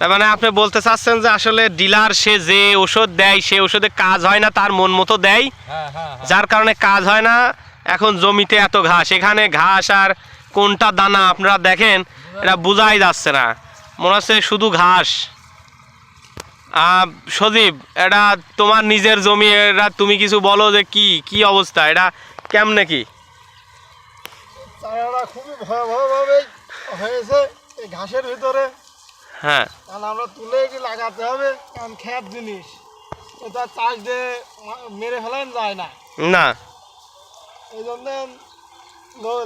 তার মানে আপনি বলতে চাচ্ছেন যে আসলে ডিলার সে যে ওষুধ দেয় সে ওষুধে কাজ হয় না তার মন মতো দেয়। হ্যাঁ হ্যাঁ যার কারণে কাজ হয় না। এখন জমিতে এত ঘাস এখানে ঘাস আর কোনটা দানা আপনারা দেখেন এটা বোঝাই যাচ্ছে না। মনে হচ্ছে শুধু ঘাস। সজীব এটা তোমার নিজের জমি এটা তুমি কিছু বলো যে কি কি অবস্থা? এটা কেমনে কি? খুবই ভয়াবহভাবে হয়েছে এই ঘাসের ভিতরে। হ্যাঁ। কারণ আমরা তুলে এটি লাগাতে হবে? কারণ খ্যাত জিনিস। এটা চাষ দিয়ে মেরে ফেলান যায় না। না। এই জন্য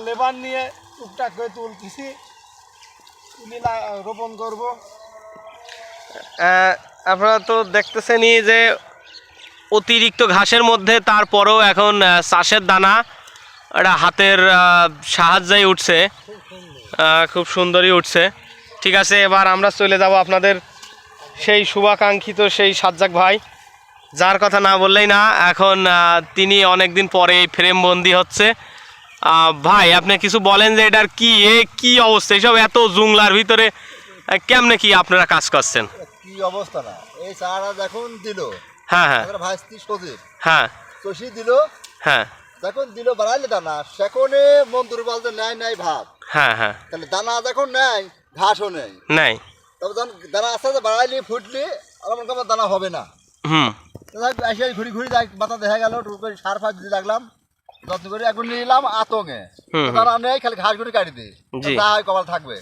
লেবার নিয়ে টুকটাক করে তুলতেছি। তুলি রোপণ করব। আপনারা তো দেখতেছেনই যে অতিরিক্ত ঘাসের মধ্যে তারপরেও এখন চাষের দানা এটা হাতের সাহায্যেই উঠছে। খুব সুন্দরই উঠছে। ঠিক আছে এবার আমরা চলে যাব আপনাদের সেই শুভাকাঙ্ক্ষিত সেই সাজ্জাক ভাই। যার কথা না বললেই না এখন তিনি অনেকদিন পরে এই ফ্রেম বন্দি হচ্ছে। ভাই আপনি কিছু বলেন যে এটার কি এ কি অবস্থা? এইসব এত জুংলার ভিতরে কেমনে কি আপনারা কাজ করছেন? কি অবস্থা না? এই চারা যখন দিল। হ্যাঁ হ্যাঁ। ভাইস্তি সজীব। হ্যাঁ। চষি দিল। হ্যাঁ। যখন দিল বাড়াইলে দানা। সেখানে মন্ত্রী বলতে নেয় নাই ভাব হ্যাঁ হ্যাঁ। তাহলে দানা যখন নেয় ঘাসও নেই। নাই। তবে যখন দানা আস্তে আস্তে বাড়াইলি ফুটলি আমার মনে দানা হবে না। হুম। এসে ঘুরি ঘুরি মাথা দেখা গেল টুক করে সার ফার দিতে লাগলাম। যত্ন করে এখন নিলাম দানা নেই খালি ঘাস গুলি কাটি দিই। হয় কপাল থাকবে।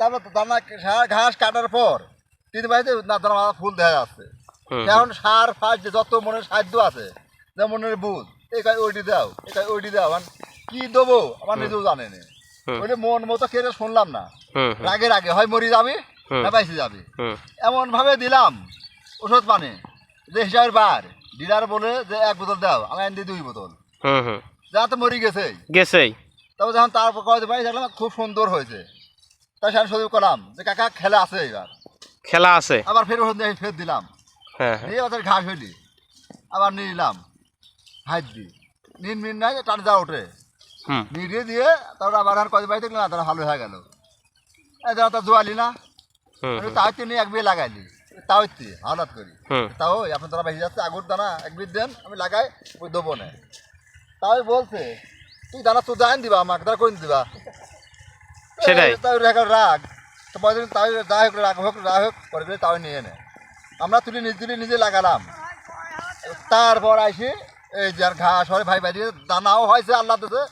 তারপর দানা সার ঘাস কাটার পর তিন বাড়িতে না দানা ফুল দেখা যাচ্ছে। এখন সার ফার যে যত মনের সাহায্য আছে যে মনের বুধ এই কাজ ওইটি দাও কাজ ওইটি দাও মানে কি দেবো আমার নিজেও জানে না। হুম। ওইটা মন মতো কেটে শুনলাম না। হুম হুম, রাগের আগে হয় মরি যাবি। না বাইসে যাবি। এমন ভাবে দিলাম ওষুধ পানি। যে হিসাবের বার ডিলার বলে যে এক বোতল দাও আমি আনি দুই বোতল। যা তো মরি গেছে গেছেই। তবে যখন তারপর কয়েক পাই দেখলাম খুব সুন্দর হয়েছে। তাই সেখানে সজীব করলাম যে কাকা খেলা আছে এবার খেলা আছে। আবার ফের ওষুধ নিয়ে ফের দিলাম। হ্যাঁ হ্যাঁ। দিয়ে ওদের ঘাস হইলি। আবার নিয়ে নিলাম। হাইট দি। নিন মিন নাই টান যা ওঠে। নিয়ে দিয়ে তারপর আবার আর কয়েক দেখলাম না তারা ভালো হয়ে গেল। যারা তা জোয়ালি না। তাও নিয়ে এক বিয়ে লাগাইলি। তাও ইতি হালাত করি। তাও আপনার তারা বেশি যাচ্ছে আগুর দানা এক বিট দেন আমি লাগাই ওই দেবো না। তাই বলছে তুই দানা তো জান দিবা আমাকে দাঁড়া করে দিবা? সেটাই। তাই রাগ তো তাই যা হোক রাগ হোক যা হোক পরে দিলে তাও নিয়ে নে আমরা তুলি নিজে তুলি নিজে লাগালাম। তারপর আসি এই যে আর ঘাস হয় ভাই ভাই দিয়ে দানাও হয়েছে আল্লাহ দিতে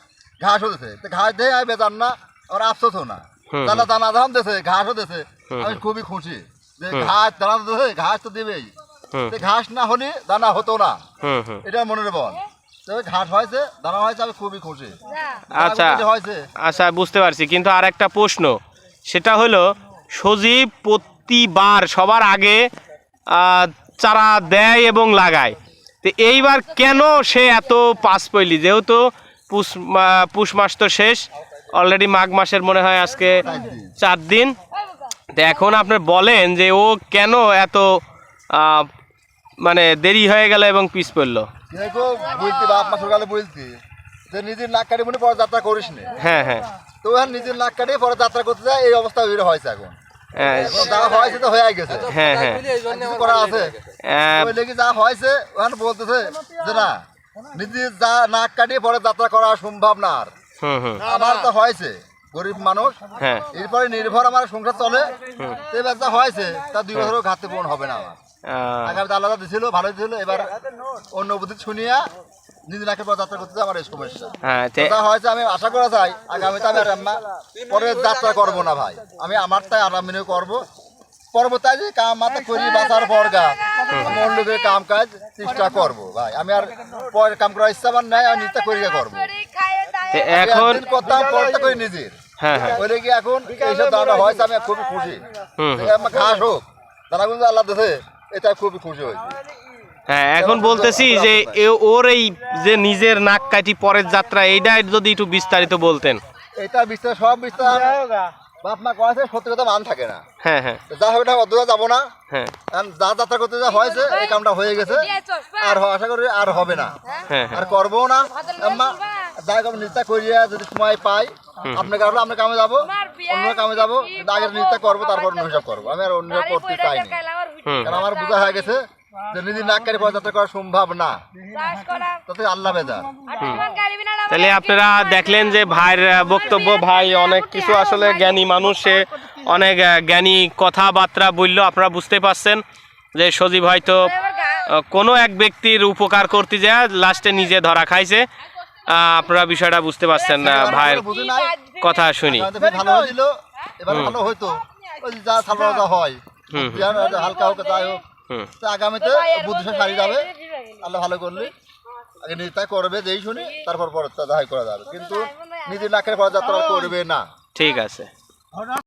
ঘাসও হতেছে। তো ঘাস দিয়ে আমি বেজান না আমার আফসোসও না। হুম, দানা দানা দাম দিছে ঘাসও দিছে। হুম, আমি খুবই খুশি যে ঘাস দানা তো ঘাস তো দেবেই। ঘাস না হলে দানা হতো না। এটা মনে বল। তবে হয়েছে দানা হয়েছে আমি খুবই খুশি। আচ্ছা। দানা হয়েছে। আচ্ছা বুঝতে পারছি। কিন্তু আর একটা প্রশ্ন সেটা হলো সজীব প্রতিবার সবার আগে আহ, চারা দেয় এবং লাগায়। তো এইবার কেন সে এত পাস পইলি যেহেতু পুষ পুষ মাস তো শেষ। অলরেডি মাঘ মাসের মনে হয় আজকে চার দিন। তো এখন আপনি বলেন যে ও কেন এত মানে দেরি হয়ে গেল এবং পিস পড়ল? বলতে বাপ মা সকালে বলতে যে নিজের নাক কাটি মনে পরে যাত্রা করিস না। হ্যাঁ হ্যাঁ। তো এখন নিজের নাক কাটিয়ে পরে যাত্রা করতে যায় এই অবস্থা বের হয়েছে এখন। হ্যাঁ, এখন যা হয়েছে তো হয়ে গেছে। হ্যাঁ হ্যাঁ। করা আছে। লেগে যা হয়েছে ওখানে বলতেছে যে না নিজের যা নাক কাটিয়ে পরে যাত্রা করা সম্ভব না আর। আমার তো হয়েছে গরিব মানুষ। হ্যাঁ। এরপরে নির্ভর আমার সংসার চলে। এবার যা হয়েছে তা দুই বছরও ঘাটতে পূরণ হবে না আমার। আগামী আলাদা দিছিল ভালো দিছিল এবার অন্য বুদ্ধি শুনিয়া নিজে নাকের পর যাত্রা করতে আমার এই সমস্যা হ্যাঁ হয়েছে আমি আশা করা চাই আগামীতে আমি আম্মা পরে যাত্রা করব না ভাই। আমি আমারটাই আরাম মেনে করব। পরবর্তী যে কাম মাথা করি বাঁচার পর কাম কাজ চেষ্টা করব ভাই। আমি আর পরে কাম করার ইচ্ছা আমার নাই আমি নিজটা করিয়া করব। এখন করতাম পরটা করি নিজের। হ্যাঁ হ্যাঁ। কি এখন এইসব হয়েছে আমি খুবই খুশি। আমার ঘাস হোক আল্লাহ দিছে এটা খুবই খুশি হয়েছে। হ্যাঁ এখন বলতেছি যে ওর এই যে নিজের নাক কাটি পরের যাত্রা এইটা যদি একটু বিস্তারিত বলতেন। এটা বিস্তার সব বিস্তার। বাপ মা করেছে সত্যি কথা মান থাকে না। হ্যাঁ হ্যাঁ। যা হবে না অদ্ভুত যাব না। হ্যাঁ। কারণ যা যাত্রা করতে যা হয়েছে এই কামটা হয়ে গেছে। আর আশা করি আর হবে না। হ্যাঁ। হ্যাঁ আর করব না। আম্মা যা কম নিস্তা করিয়া যদি সময় পাই আপনার কারণে আমরা কামে যাব। অন্য কামে যাব। কিন্তু আগে নিস্তা করব তারপর অন্য হিসাব করব। আমি আর অন্য হিসাব করতে চাই না কারণ আমার বোঝা হয়ে গেছে। যে নিজে নাককারি পদযাত্রা করা সম্ভব না তাতে আল্লাহ বেজার। তাহলে আপনারা দেখলেন যে ভাইয়ের বক্তব্য ভাই অনেক কিছু আসলে জ্ঞানী মানুষ সে অনেক জ্ঞানী কথাবার্তা বলল আপনারা বুঝতে পারছেন যে সজীব হয়তো কোনো এক ব্যক্তির উপকার করতে যায় লাস্টে নিজে ধরা খাইছে। আপনারা বিষয়টা বুঝতে পারছেন না ভাইয়ের কথা শুনি। ভালো যা হয় হালকা হোক যাই হোক। তো আগামীতে বুদ্ধি সারি যাবে। আল্লাহ ভালো করলে। আগে নিজে তাই করবে যেই শুনি তারপর পরে তা দাহাই করা যাবে। কিন্তু নিজের নাকের পদযাত্রা করবে না। ঠিক আছে।